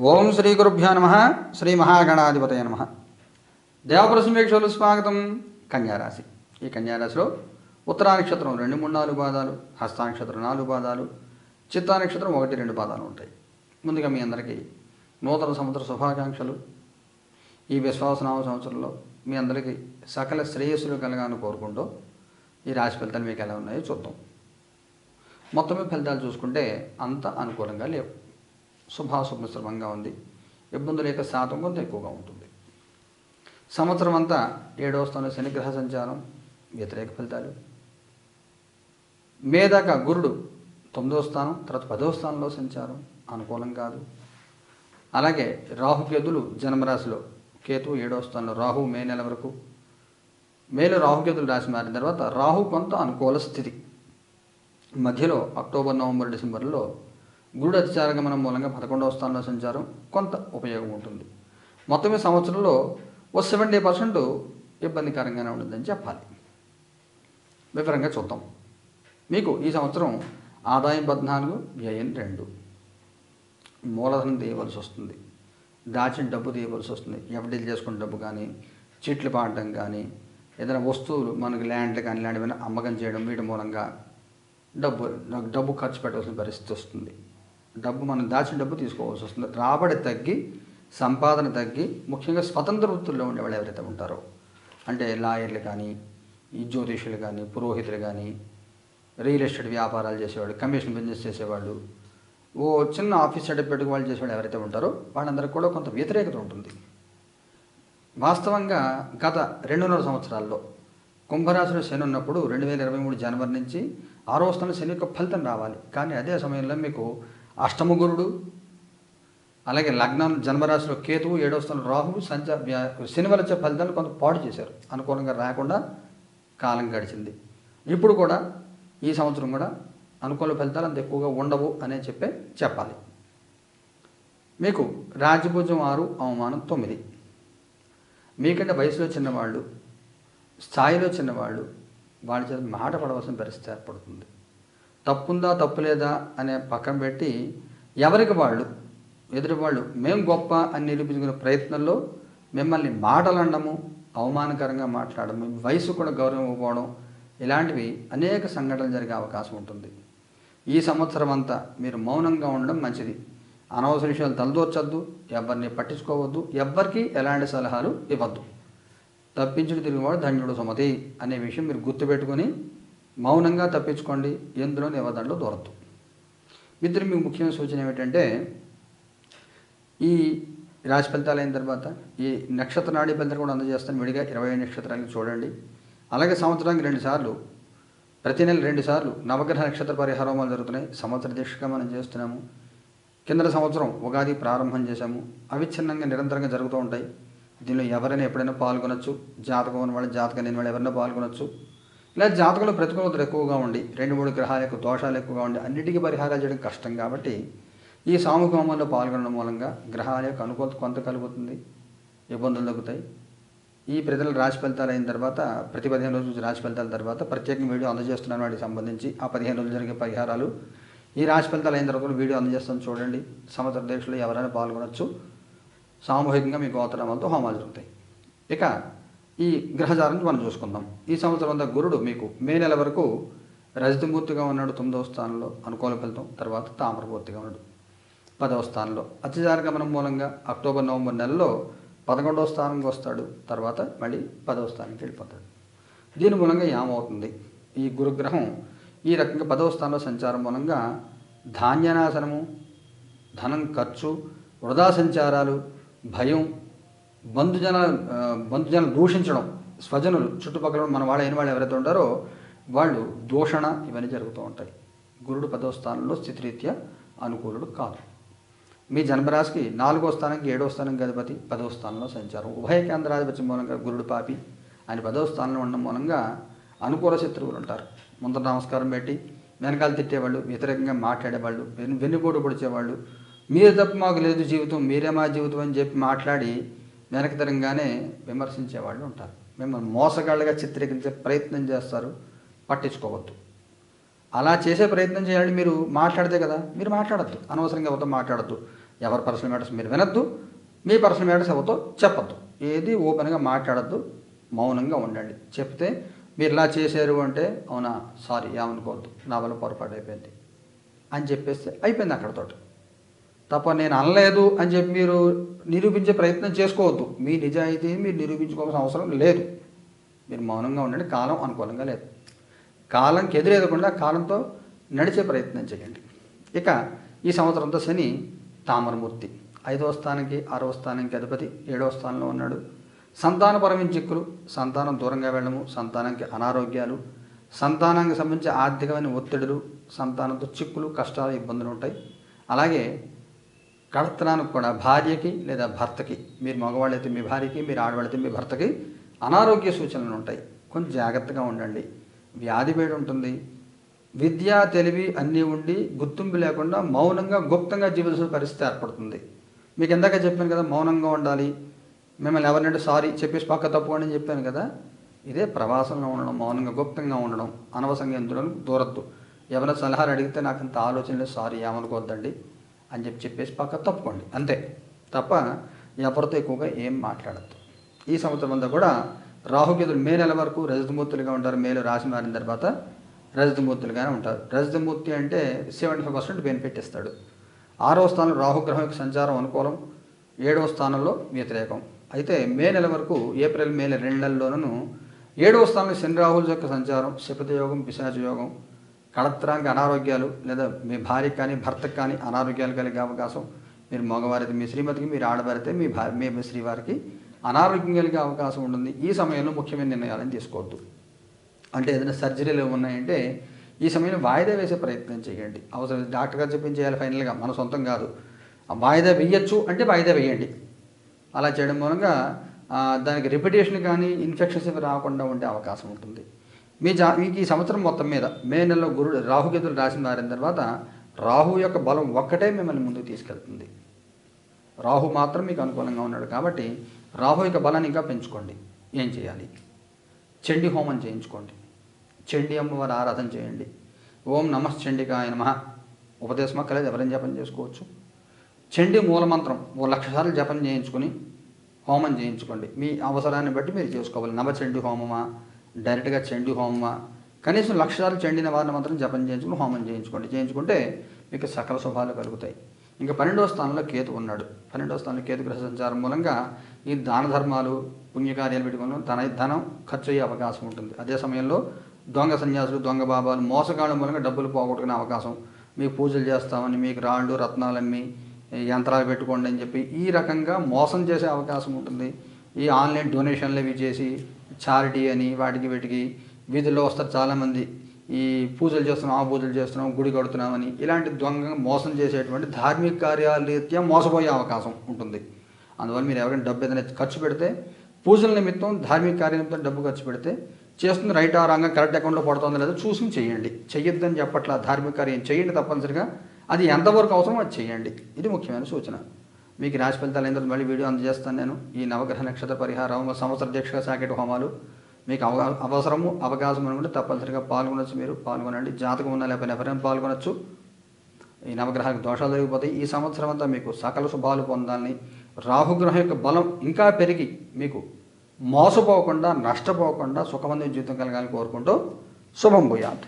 ఓం శ్రీ గురుభ్యో నమ శ్రీ మహాగణాధిపతయ నమ. దేవప్రసమేక్షలు స్వాగతం. కన్యారాశి. ఈ కన్యారాశిలో ఉత్తరా నక్షత్రం రెండు మూడు నాలుగు పాదాలు హస్తానక్షత్రం నాలుగు పాదాలు చిత్తా నక్షత్రం ఒకటి రెండు పాదాలు ఉంటాయి. ముందుగా మీ అందరికీ నూతన సంవత్సర శుభాకాంక్షలు. ఈ విశ్వాసనామ సంవత్సరంలో మీ అందరికీ సకల శ్రేయస్సులు కలగాలని కోరుకుంటూ ఈ రాశి ఫలితాలు మీకు ఎలా ఉన్నాయో చూద్దాం. మొత్తమే ఫలితాలు చూసుకుంటే అంత అనుకూలంగా లేవు. శుభాశుభ మిశ్రమంగా ఉంది. ఇబ్బందుల యొక్క శాతం కొంత ఎక్కువగా ఉంటుంది. సంవత్సరం అంతా ఏడవ స్థానంలో శనిగ్రహ సంచారం వ్యతిరేక ఫలితాలు. మేదాక గురుడు తొమ్మిదవ స్థానం తర్వాత పదవ స్థానంలో సంచారం అనుకూలం కాదు. అలాగే రాహుకేతులు జన్మరాశిలో కేతు ఏడవ స్థానంలో రాహు మే నెల వరకు. మేలో రాహుకేతులు రాశి మారిన తర్వాత రాహు కొంత అనుకూల స్థితి. మధ్యలో అక్టోబర్ నవంబర్ డిసెంబర్లో గురుడు అతిచార గమనం మూలంగా పదకొండవ స్థానంలో సంచారం కొంత ఉపయోగం ఉంటుంది. మొత్తం ఈ సంవత్సరంలో ఓ సెవెంటీ పర్సెంట్ ఇబ్బందికరంగానే ఉంటుందని చెప్పాలి. వివరంగా చూద్దాం. మీకు ఈ సంవత్సరం ఆదాయం పద్నాలుగు వ్యయం రెండు. మూలధనం తీయవలసి వస్తుంది. దాచిన డబ్బు తీయవలసి వస్తుంది. ఎఫ్డీలు చేసుకున్న డబ్బు కానీ చీట్లు పాడటం కానీ ఏదైనా వస్తువులు మనకి ల్యాండ్లు కానీ ఇలాంటివన్నీ అమ్మకం చేయడం వీటి మూలంగా డబ్బు నాకు డబ్బు ఖర్చు పెట్టవలసిన పరిస్థితి వస్తుంది. డబ్బు మనం దాచిన డబ్బు తీసుకోవాల్సి వస్తుంది. రాబడి తగ్గి సంపాదన తగ్గి ముఖ్యంగా స్వతంత్ర వృత్తుల్లో ఉండేవాళ్ళు ఎవరైతే ఉంటారో అంటే లాయర్లు కానీ ఈ జ్యోతిషులు కానీ పురోహితులు కానీ రియల్ ఎస్టేట్ వ్యాపారాలు చేసేవాళ్ళు కమిషన్ బిజినెస్ చేసేవాళ్ళు ఓ చిన్న ఆఫీస్ సెటప్ పెట్టుకు వాళ్ళు చేసేవాళ్ళు ఎవరైతే ఉంటారో వాళ్ళందరికీ కూడా కొంత వ్యతిరేకత ఉంటుంది. వాస్తవంగా గత రెండున్నర సంవత్సరాల్లో కుంభరాశిలో శని ఉన్నప్పుడు రెండు వేల ఇరవై మూడు జనవరి నుంచి ఆరో స్థానం శని యొక్క ఫలితం రావాలి. కానీ అదే సమయంలో మీకు అష్టమగురుడు అలాగే లగ్నం జన్మరాశిలో కేతువు ఏడవ స్థానం రాహువు సంచ వ్యా- శని వచ్చే ఫలితాలు కొంత పాటు చేశారు. అనుకూలంగా రాకుండా కాలం గడిచింది. ఇప్పుడు కూడా ఈ సంవత్సరం కూడా అనుకూల ఫలితాలు అంత ఎక్కువగా ఉండవు అనే చెప్పే చెప్పాలి. మీకు రాజభుజం ఆరు అవమానం తొమ్మిది. మీకంటే వయసులో చిన్నవాళ్ళు స్థాయిలో చిన్నవాళ్ళు వాళ్ళ చేత మాట పడవలసిన పరిస్థితి ఏర్పడుతుంది. తప్పుందా తప్పు లేదా అనే పక్కన పెట్టి ఎవరికి వాళ్ళు? ఎదుటి వాళ్ళు. మేము గొప్ప అని నిరూపించుకునే ప్రయత్నంలో మిమ్మల్ని మాటలు అనడము అవమానకరంగా మాట్లాడడం వయసు కూడా గౌరవం ఇవ్వకపోవడం ఇలాంటివి అనేక సంఘటనలు జరిగే అవకాశం ఉంటుంది. ఈ సంవత్సరం అంతా మీరు మౌనంగా ఉండడం మంచిది. అనవసర విషయాలు తలదోర్చొద్దు ఎవరిని పట్టించుకోవద్దు ఎవ్వరికీ ఎలాంటి సలహాలు ఇవ్వద్దు. తప్పించుడు తిరుగువాడు ధన్యుడు సుమతి అనే విషయం మీరు గుర్తుపెట్టుకొని మౌనంగా తప్పించుకోండి. ఎందులో నివదంలో దూరద్దు మిత్రులు మీకు ముఖ్యమైన సూచన ఏమిటంటే ఈ రాశి ఫలితాలు అయిన తర్వాత ఈ నక్షత్ర నాడి ఫలితాలు కూడా అందజేస్తాను. విడిగా ఇరవై నక్షత్రాలను చూడండి. అలాగే సంవత్సరానికి రెండు సార్లు ప్రతి నెల రెండు సార్లు నవగ్రహ నక్షత్ర పరిహారోమాలు జరుగుతున్నాయి. సంవత్సర దీక్షగా మనం చేస్తున్నాము. కిందటి సంవత్సరం ఉగాది ప్రారంభం చేశాము. అవిచ్ఛిన్నంగా నిరంతరంగా జరుగుతూ ఉంటాయి. దీనిలో ఎవరైనా ఎప్పుడైనా పాల్గొనొచ్చు. జాతకం ఉన్న వాళ్ళు జాతకం లేని వాళ్ళు ఎవరైనా పాల్గొనొచ్చు. ఇలా జాతకంలో ప్రతికూలతలు ఎక్కువగా ఉండి రెండు మూడు గ్రహాల యొక్క దోషాలు ఎక్కువగా ఉండి అన్నిటికీ పరిహారాలు చేయడం కష్టం కాబట్టి ఈ సామూహిక హోమంలో పాల్గొనడం మూలంగా గ్రహాల యొక్క అనుకూలత కొంత కలుగుతుంది ఇబ్బందులు తగ్గుతాయి. ఈ ప్రజల రాశి ఫలితాలు అయిన తర్వాత ప్రతి పదిహేను రోజులు రాశి ఫలితాల తర్వాత ప్రత్యేకంగా వీడియో అందజేస్తున్నాను వాటికి సంబంధించి. ఆ పదిహేను రోజులు జరిగే పరిహారాలు ఈ రాశి ఫలితాలు అయిన తర్వాత వీడియో అందజేస్తాను చూడండి. సంవత్సర దీక్షలో ఎవరైనా పాల్గొనొచ్చు. సామూహికంగా మీ గోత్రనామాలతో హోమాలు జరుగుతాయి. ఇక ఈ గ్రహచారం మనం చూసుకుందాం. ఈ సంవత్సరం అంతా గురుడు మీకు మే నెల వరకు రజతమూర్తిగా ఉన్నాడు తొమ్మిదవ స్థానంలో అనుకూల ఫలితం తర్వాత తామరమూర్తిగా ఉన్నాడు. పదవ స్థానంలో అత్యచార గమనం మూలంగా అక్టోబర్ నవంబర్ నెలలో పదకొండవ స్థానంకి వస్తాడు తర్వాత మళ్ళీ పదవ స్థానానికి వెళ్ళిపోతాడు. దీని మూలంగా ఏమవుతుంది? ఈ గురుగ్రహం ఈ రకంగా పదవ స్థానంలో సంచారం మూలంగా ధాన్యనాశనము ధనం ఖర్చు వృధా సంచారాలు భయం బంధుజన ఆ, దూషించడం స్వజనులు చుట్టుపక్కల మన వాళ్ళు అయిన వాళ్ళు ఎవరైతే ఉంటారో వాళ్ళు దూషణ ఇవన్నీ జరుగుతూ ఉంటాయి. గురుడు పదవ స్థానంలో స్థితిరీత్యా అనుకూలుడు కాదు. మీ జన్మరాశికి నాలుగో స్థానానికి ఏడో స్థానానికి అధిపతి పదవ స్థానంలో సంచారం. ఉభయ కేంద్రాధిపతి మూలంగా గురుడు పాపి ఆయన పదవ స్థానంలో ఉండడం మూలంగా అనుకూల శత్రువులు ఉంటారు. ముందర నమస్కారం పెట్టి వెనకాల తిట్టేవాళ్ళు వ్యతిరేకంగా మాట్లాడేవాళ్ళు వెన్నుపోటు పొడిచేవాళ్ళు మీరు తప్ప మాకు లేదు జీవితం మీరే మా జీవితం అని చెప్పి మాట్లాడి వెనక్కి విమర్శించే వాళ్ళు ఉంటారు. మిమ్మల్ని మోసగాళ్ళగా చిత్రీకరించే ప్రయత్నం చేస్తారు. పట్టించుకోవద్దు. అలా చేసే ప్రయత్నం చేయాలి మీరు మాట్లాడితే కదా మీరు మాట్లాడద్దు. అనవసరంగా ఎవరితో మాట్లాడద్దు. ఎవరి పర్సనల్ మ్యాటర్స్ మీరు వినద్దు. మీ పర్సనల్ మ్యాటర్స్ ఎవరితో చెప్పద్దు. ఏది ఓపెన్గా మాట్లాడద్దు. మౌనంగా ఉండండి. చెప్తే మీరు ఇలా చేశారు అంటే అవునా సారీ ఏమనుకోవద్దు. నా వల్ల పొరపాటు అయిపోయింది. అని చెప్పేస్తే అయిపోయింది అక్కడతోటి. తప్ప నేను అనలేదు అని చెప్పి మీరు నిరూపించే ప్రయత్నం చేసుకోవద్దు. మీ నిజాయితీ మీరు నిరూపించుకోవాల్సిన అవసరం లేదు. మీరు మౌనంగా ఉండండి. కాలం అనుకూలంగా లేదు. కాలంకి ఎదురెదకుండా కాలంతో నడిచే ప్రయత్నం చేయండి. ఇక ఈ సంవత్సరంతో శని తామరమూర్తి. ఐదవ స్థానానికి ఆరవ స్థానానికి అధిపతి ఏడవ స్థానంలో ఉన్నాడు. సంతానపరమైన చిక్కులు సంతానం దూరంగా వెళ్ళడము సంతానానికి అనారోగ్యాలు సంతానానికి సంబంధించి ఆర్థికమైన ఒత్తిడులు సంతానంతో చిక్కులు కష్టాలు ఇబ్బందులు ఉంటాయి. అలాగే కడతనానికి కూడా భార్యకి లేదా భర్తకి మీరు మగవాళ్ళైతే మీ భార్యకి మీరు ఆడవాళ్ళైతే మీ భర్తకి అనారోగ్య సూచనలు ఉంటాయి. కొంచెం జాగ్రత్తగా ఉండండి. వ్యాధి వేడి ఉంటుంది. విద్య తెలివి అన్నీ ఉండి గుర్తింపు లేకుండా మౌనంగా గుప్తంగా జీవించాల్సిన పరిస్థితి ఏర్పడుతుంది. మీకు ఇందాక చెప్పాను కదా మౌనంగా ఉండాలి. మిమ్మల్ని ఎవరినంటే సారీ చెప్పేసి పక్క తప్పుకోండి అని చెప్పాను కదా ఇదే ప్రవాసంలో ఉండడం మౌనంగా గుప్తంగా ఉండడం అనవసరంగా ఎందులో దూరద్దు. ఎవరైనా సలహాలు అడిగితే నాకు అంత ఆలోచనలు సారీ ఏమనుకోవద్దండి. అని చెప్పి చెప్పేసి పక్క తప్పుకోండి. అంతే. తప్ప ఎవరితో ఎక్కువగా ఏం మాట్లాడద్దు. ఈ సంవత్సరం అంతా కూడా రాహుకేతులు మే నెల వరకు రజతమూర్తులుగా ఉంటారు. మేలు రాశి మారిన తర్వాత రజతమూర్తులుగానే ఉంటారు. రజతమూర్తి అంటే సెవెంటీ ఫైవ్ పర్సెంట్ బెనిఫిట్ ఇస్తాడు ఆరవ స్థానంలో రాహుగ్రహం యొక్క సంచారం అనుకూలం. ఏడవ స్థానంలో వ్యతిరేకం. అయితే మే నెల వరకు ఏప్రిల్ మే నెల రెండు నెలల్లోనూ ఏడవ స్థానంలో శని రాహుల యొక్క సంచారం శపథ యోగం పిశాచ యోగం కళత్రానికి అనారోగ్యాలు లేదా మీ భార్యకు కానీ భర్తకు కానీ అనారోగ్యాలు కలిగే అవకాశం మీరు మగవారైతే మీ శ్రీమతికి మీరు ఆడవారైతే మీ భార్య మీ శ్రీవారికి అనారోగ్యం కలిగే అవకాశం ఉంటుంది. ఈ సమయంలో ముఖ్యమైన నిర్ణయాలను తీసుకోవద్దు. అంటే ఏదైనా సర్జరీలు ఉన్నాయంటే ఈ సమయంలో వాయిదా వేసే ప్రయత్నం చేయండి. అవసరం డాక్టర్ గారు చెప్పి చేయాలి ఫైనల్గా. మన సొంతం కాదు. ఆ వాయిదా వేయచ్చు అంటే వాయిదా వేయండి. అలా చేయడం మూలంగా దానికి రిపిటేషన్ కానీ ఇన్ఫెక్షన్స్ ఇవి రాకుండా ఉండే అవకాశం ఉంటుంది. మీ జా మీకు ఈ సంవత్సరం మొత్తం మీద మే నెలలో గురుడు రాహుకేతులు రాసిన మారిన తర్వాత రాహు యొక్క బలం ఒక్కటే మిమ్మల్ని ముందుకు తీసుకెళ్తుంది. రాహు మాత్రం మీకు అనుకూలంగా ఉన్నాడు కాబట్టి రాహు యొక్క బలాన్ని ఇంకా పెంచుకోండి. ఏం చేయాలి? చండి హోమం చేయించుకోండి. చండి అమ్మవారి ఆరాధన చేయండి. ఓం నమః చండికాయ నమ. ఉపదేశం అక్కలేదు ఎవరైనా జపం చేసుకోవచ్చు. చండి మూలమంత్రం ఓ లక్ష సార్లు జపం చేయించుకొని హోమం చేయించుకోండి. మీ అవసరాన్ని బట్టి మీరు చేసుకోవాలి. నవచండి హోమమా? డైరెక్ట్గా చెండు హోమ కనీసం లక్షాలు చెండిన వారిని మాత్రం జపం చేయించుకుని హోమం చేయించుకోండి. చేయించుకుంటే మీకు సకల శుభాలు కలుగుతాయి. ఇంకా పన్నెండవ స్థానంలో కేతు ఉన్నాడు. పన్నెండవ స్థానంలో కేతు గ్రహ సంచారం మూలంగా ఈ దాన ధర్మాలు పుణ్యకార్యాలు పెట్టుకుని ధన ధనం ఖర్చు అయ్యే అవకాశం ఉంటుంది. అదే సమయంలో దొంగ సన్యాసులు దొంగ బాబాలు మోసగాళ్ళ మూలంగా డబ్బులు పోగొట్టుకునే అవకాశం. మీకు పూజలు చేస్తామని మీకు రాళ్ళు రత్నాలన్నీ యంత్రాలు పెట్టుకోండి అని చెప్పి ఈ రకంగా మోసం చేసే అవకాశం ఉంటుంది. ఈ ఆన్లైన్ డొనేషన్లు ఇవి చేసి చారిటీ అని వాటికి వీటికి వీధుల్లో వస్తారు చాలామంది. ఈ పూజలు చేస్తున్నాం ఆ పూజలు చేస్తున్నాం గుడి కడుతున్నామని. ఇలాంటి దొంగ మోసం చేసేటువంటి ధార్మిక కార్యాల రీత్యా మోసపోయే అవకాశం ఉంటుంది. అందువల్ల మీరు ఎవరైనా డబ్బు ఏదైనా ఖర్చు పెడితే పూజల నిమిత్తం ధార్మిక కార్యాలయంతో నిమిత్తం డబ్బు ఖర్చు పెడితే చేస్తుంది రైట్ ఆ రంగం కరెక్ట్ అకౌంట్లో పడుతుందో లేదో చూసి చేయండి. చెయ్యొద్దని చెప్పట్లా ధార్మిక కార్యం చేయండి తప్పనిసరిగా. అది ఎంతవరకు అవసరమో అది చేయండి. ఇది ముఖ్యమైన సూచన. మీకు రాశి ఫలితాలు అయిన తర్వాత మళ్ళీ వీడియో అందజేస్తాను నేను. ఈ నవగ్రహ నక్షత్ర పరిహారం సంవత్సర దీక్ష సాకెట్ హోమాలు. మీకు అవ అవసరము అవకాశం అనుకుంటే తప్పనిసరిగా పాల్గొనొచ్చు మీరు. పాల్గొనండి. జాతకం ఉన్నా లేకపోతే ఎవరైనా పాల్గొనొచ్చు. ఈ నవగ్రహాలకు దోషాలు జరిగిపోతాయి ఈ సంవత్సరం అంతా మీకు సకల శుభాలు పొందాలని రాహుగ్రహం యొక్క బలం ఇంకా పెరిగి మీకు మోసపోకుండా నష్టపోకుండా సుఖమంది జీవితం కలగాలని కోరుకుంటూ శుభం పోయాలి